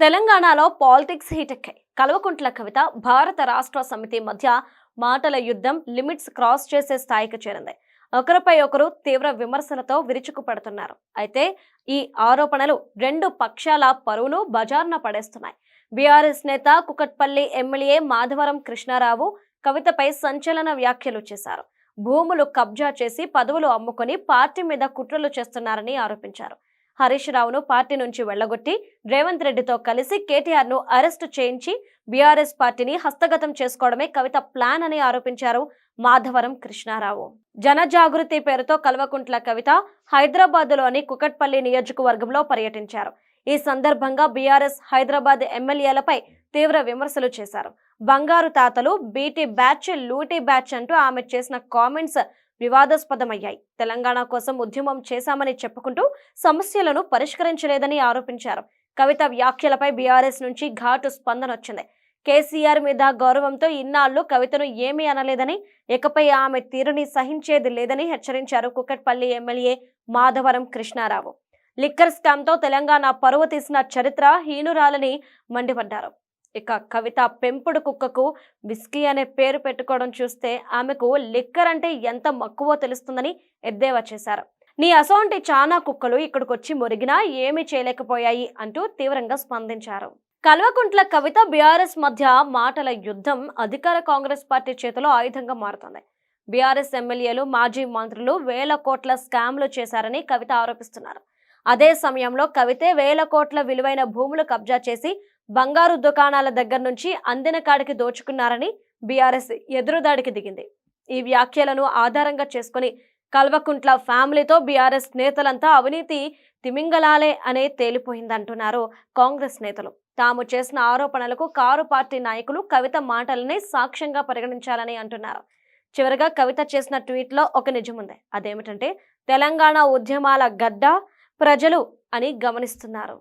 తెలంగాణలో పాలిటిక్స్ హీటెక్కాయి కల్వకుంట్ల కవిత భారత రాష్ట్ర సమితి మధ్య మాటల యుద్ధం లిమిట్స్ క్రాస్ చేసే స్థాయికి చేరింది. ఒకరిపై ఒకరు తీవ్ర విమర్శలతో విరుచుకుపడుతున్నారు. అయితే ఈ ఆరోపణలు రెండు పక్షాల పరువును బజార్న పడేస్తున్నాయి. బీఆర్ఎస్ నేత కుకట్పల్లి ఎమ్మెల్యే మాధవరం కృష్ణారావు కవితపై సంచలన వ్యాఖ్యలు చేశారు. భూములు కబ్జా చేసి పదవులు అమ్ముకొని పార్టీ మీద కుట్రలు చేస్తున్నారని ఆరోపించారు. హరీష్ రావును పార్టీ నుంచి వెళ్ళగొట్టి రేవంత్ రెడ్డితో కలిసి కేటీఆర్ను అరెస్టు చేయించి బీఆర్ఎస్ పార్టీని హస్తగతం చేసుకోవడమే కవిత ప్లాన్ అని ఆరోపించారు మాధవరం కృష్ణారావు. జనజాగృతి పేరుతో కల్వకుంట్ల కవిత హైదరాబాద్లోని కుకట్పల్లి నియోజకవర్గంలో పర్యటించారు. ఈ సందర్భంగా బీఆర్ఎస్ హైదరాబాద్ ఎమ్మెల్యేలపై తీవ్ర విమర్శలు చేశారు. బంగారు తాతలు బీటీ బ్యాచ్ లూటీ బ్యాచ్ అంటూ ఆమె చేసిన కామెంట్స్ వివాదాస్పదమయ్యాయి. తెలంగాణ కోసం ఉద్యమం చేశామని చెప్పుకుంటూ సమస్యలను పరిష్కరించలేదని ఆరోపించారు. కవిత వ్యాఖ్యలపై బీఆర్ఎస్ నుంచి ఘాటు స్పందన వచ్చింది కేసీఆర్ మీద గౌరవంతో ఇన్నాళ్ళు కవితను ఏమీ అనలేదని ఇకపై ఆమె తీరుని సహించేది లేదని హెచ్చరించారు కుక్కట్పల్లి ఎమ్మెల్యే మాధవరం కృష్ణారావు. లిక్కర్ స్కామ్తో తెలంగాణ పరువు తీసిన చరిత్ర హీనురాలని మండిపడ్డారు. ఇక కవిత పెంపుడు కుక్కకు విస్కీ అనే పేరు పెట్టుకోవడం చూస్తే ఆమెకు లిక్కర్ అంటే ఎంత మక్కువో తెలుస్తుందని ఎద్దేవా చేశారు. నీ అసోంటి చాలా కుక్కలు ఇక్కడికి వచ్చి మురిగినా ఏమీ చేయలేకపోయాయి అంటూ తీవ్రంగా స్పందించారు. కల్వకుంట్ల కవిత బీఆర్ఎస్ మధ్య మాటల యుద్ధం అధికార కాంగ్రెస్ పార్టీ చేతిలో ఆయుధంగా మారుతుంది. బీఆర్ఎస్ ఎమ్మెల్యేలు మాజీ మంత్రులు వేల కోట్ల స్కామ్లు చేశారని కవిత ఆరోపిస్తున్నారు. అదే సమయంలో కవితే వేల కోట్ల విలువైన భూములు కబ్జా చేసి బంగారు దుకాణాల దగ్గర నుంచి అందిన కాడికి దోచుకున్నారని బీఆర్ఎస్ ఎదురుదాడికి దిగింది. ఈ వ్యాఖ్యలను ఆధారంగా చేసుకుని కల్వకుంట్ల ఫ్యామిలీతో బీఆర్ఎస్ నేతలంతా అవినీతి తిమింగలాలే అనే తేలిపోయిందంటున్నారు కాంగ్రెస్ నేతలు. తాము చేసిన ఆరోపణలకు కారు పార్టీ నాయకులు కవిత మాటలనే సాక్ష్యంగా పరిగణించాలని అంటున్నారు. చివరగా కవిత చేసిన ట్వీట్లో ఒక నిజముంది. అదేమిటంటే తెలంగాణ ఉద్యమాల గడ్డ ప్రజలు అని గమనిస్తున్నారు.